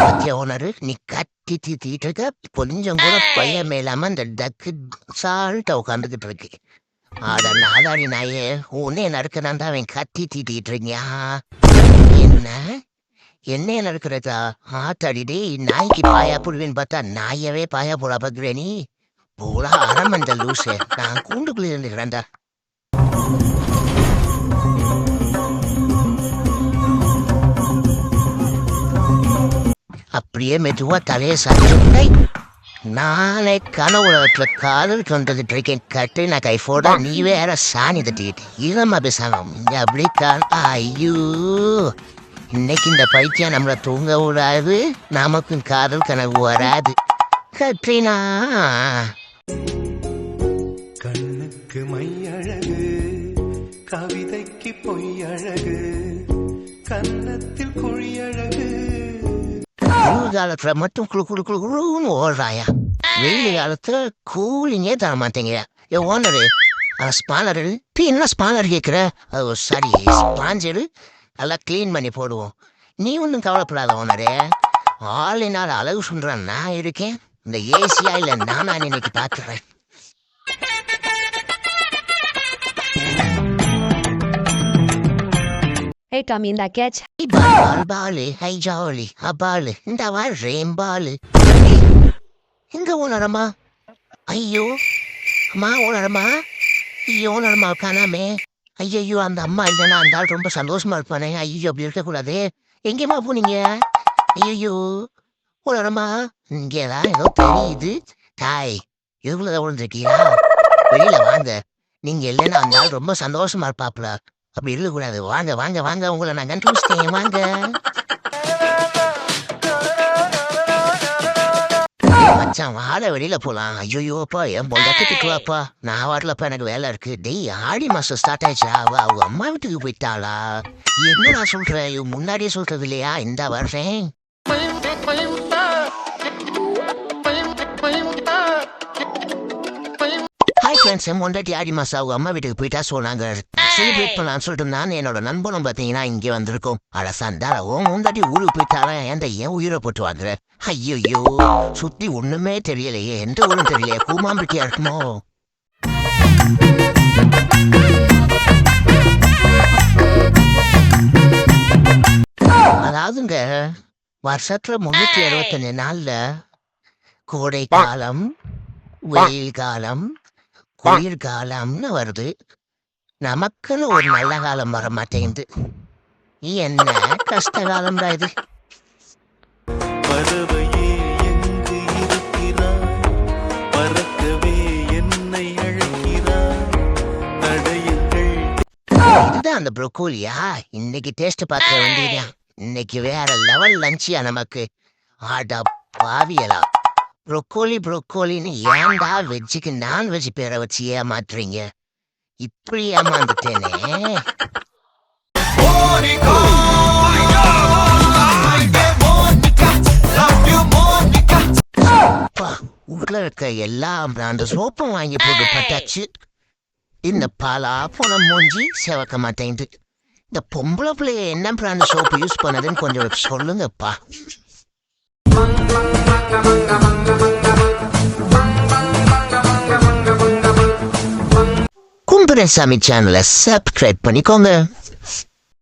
பத்திய ஓனர் நீ கத்தி தீத்திட்டு இருக்க கொஞ்சம் கூட பையன் மேலாம அந்த டக்கு சால்ட்ட உட்காந்துக்கிட்டு இருக்கு அட நாதாடி நாயே உன்னே நறுக்கிறான் தான் அவன் கத்தி தீட்டிட்டு இருக்கியா என்ன என்னைய நறுக்கிறதா ஆத்தாடி டேய் நாய்க்கு பாயா புடுவேன்னு பார்த்தா நாயவே பாயா போடா பார்க்குறேன் போடா அரமந்த லூசு நான் கூண்டுக்குள்ளே இருந்துக்கிறேன்டா அப்படியே மெதுவாக தலையை சாப்பிட்டு நானே கனவுல கனவுலகத்துல காதல் கொண்டதுட்டு இருக்கேன் கட்டு நான் கைஃபோட நீ வேற சாணி தட்டிக்கிட்டு. இதமா பேசலாம் அப்படி கால் ஐயோ. இன்னைக்கு இந்த பைத்தியம் நம்மளை தூங்க விடாது நமக்கும் காதல் கனவு வராது. கட்ரினா. கண்ணுக்கு மையழகு கவிதைக்கு பொய்யழகு கன்னத்தில் குழியழகு குளிர் காலத்துல மட்டும் குளு குளு குளு குளுன்னு ஓடுறாயா வெயில் காலத்துல கூலிங்கே தர மாட்டேங்கிற ஏ ஓனரு ஸ்பானரு பீ என்ன ஸ்பானர் கேட்குற சாரி ஸ்பாஞ்சரு நல்லா க்ளீன் பண்ணி போடுவோம் நீ ஒன்றும் கவலைப்படாத ஓனரே ஆளினால் அழகு சொல்கிறேன் நான் இருக்கேன் இந்த ஏசியா இல்லை நானா இன்னைக்கு பார்க்குறேன் Hey Tommy, in that catch. Ball Balu hi jolly அபாலு இந்த வாழ்றேன் பாலு உணரமா ஐயோ அம்மா உணரமா ஐயோ உணரமா காணாமே ஐயோ அந்த அம்மா இல்லைன்னா அந்த ஆள் ரொம்ப சந்தோஷமா இருப்பானே. ஐயோ அப்படி இருக்கக்கூடாது. எங்கேம்மா போனீங்க? ஐயோ உணரமா இங்கேதான் ஏதோ தெரியுது. தாய் இதுக்குள்ளதான் விழுந்திருக்கீங்களா வெளியில வாங்க. நீங்க இல்லைன்னா அந்த ஆள் ரொம்ப சந்தோஷமா இருப்பாப்ல. அப்படி இருக்கக்கூடாது. வாங்க வாங்க வாங்க. உங்களை நான் கண்டுபிடிச்சிட்டேன் வாங்க. மச்சான் வாட வெளியில போலாம். ஐயோப்பா என் பொண்டாட்டி திட்டுவாப்பா நான் வாடலப்பா எனக்கு வேலை இருக்கு. டேய் ஆடி மாசம் ஸ்டார்ட் ஆயிடுச்சா? அவ அவங்க அம்மா வீட்டுக்கு போயிட்டாளா? என்ன நான் சொல்றேன்? முன்னாடியே சொல்றது இல்லையா? இந்த வருஷம் ஹாய் ஃப்ரெண்ட்ஸ் என் பொண்டாட்டி ஆடி மாசம் அவங்க அம்மா வீட்டுக்கு போயிட்டா சொன்னாங்க. செலிப்ரேட் பண்ணலாம்னு சொல்லிட்டு நான் என்னோட நண்பனும் பார்த்தீங்கன்னா இங்கே வந்திருக்கோம். அட சண்டால உன் முந்தாட்டி ஊருக்கு போயிட்டாலும் ஏன்டா ஏன் உயிரை போட்டு வாங்குற? ஐயோ சுத்தி ஒண்ணுமே தெரியலையே. எந்த ஊரும் தெரியலையே. கூமாம்பிட்டியா இருக்குமோ? அதாவதுங்க வருஷத்துல முன்னூத்தி அறுபத்தஞ்சு நாள்ல கோடை காலம் வெயில் காலம் குளிர்காலம்னு வருது. நமக்குன்னு ஒரு நல்ல காலம் வர மாட்டேங்குது என்ன கஷ்ட காலம்டா இது? இதுதான் அந்த ப்ரொக்கோலியா. இன்னைக்கு டேஸ்ட் பார்க்க வேண்டியதா இன்னைக்கு வேற லெவல் லஞ்சியா நமக்கு. ஆடா பாவியலா. ப்ரொக்கோலி ப்ரொக்கோலின்னு ஏன்டா வெஜ்ஜுக்கு நான்வெஜ் பேரை வச்சு ஏமாத்துறீங்க? இப்படி ஏமாந்துட்டேனே உள்ள இருக்க எல்லா பிராண்டு சோப்பும் வாங்கி போட்டு பட்டாச்சு. இந்த பாலா போன மூஞ்சி செவக்க மாட்டேங்குது. இந்த பொம்பளை பிள்ளைய என்ன பிராண்டு சோப்பு யூஸ் பண்ணதுன்னு கொஞ்சம் சொல்லுங்கப்பா. கும்பரசாமி சேனலை சப்ஸ்கிரைப் பண்ணிக்கோங்க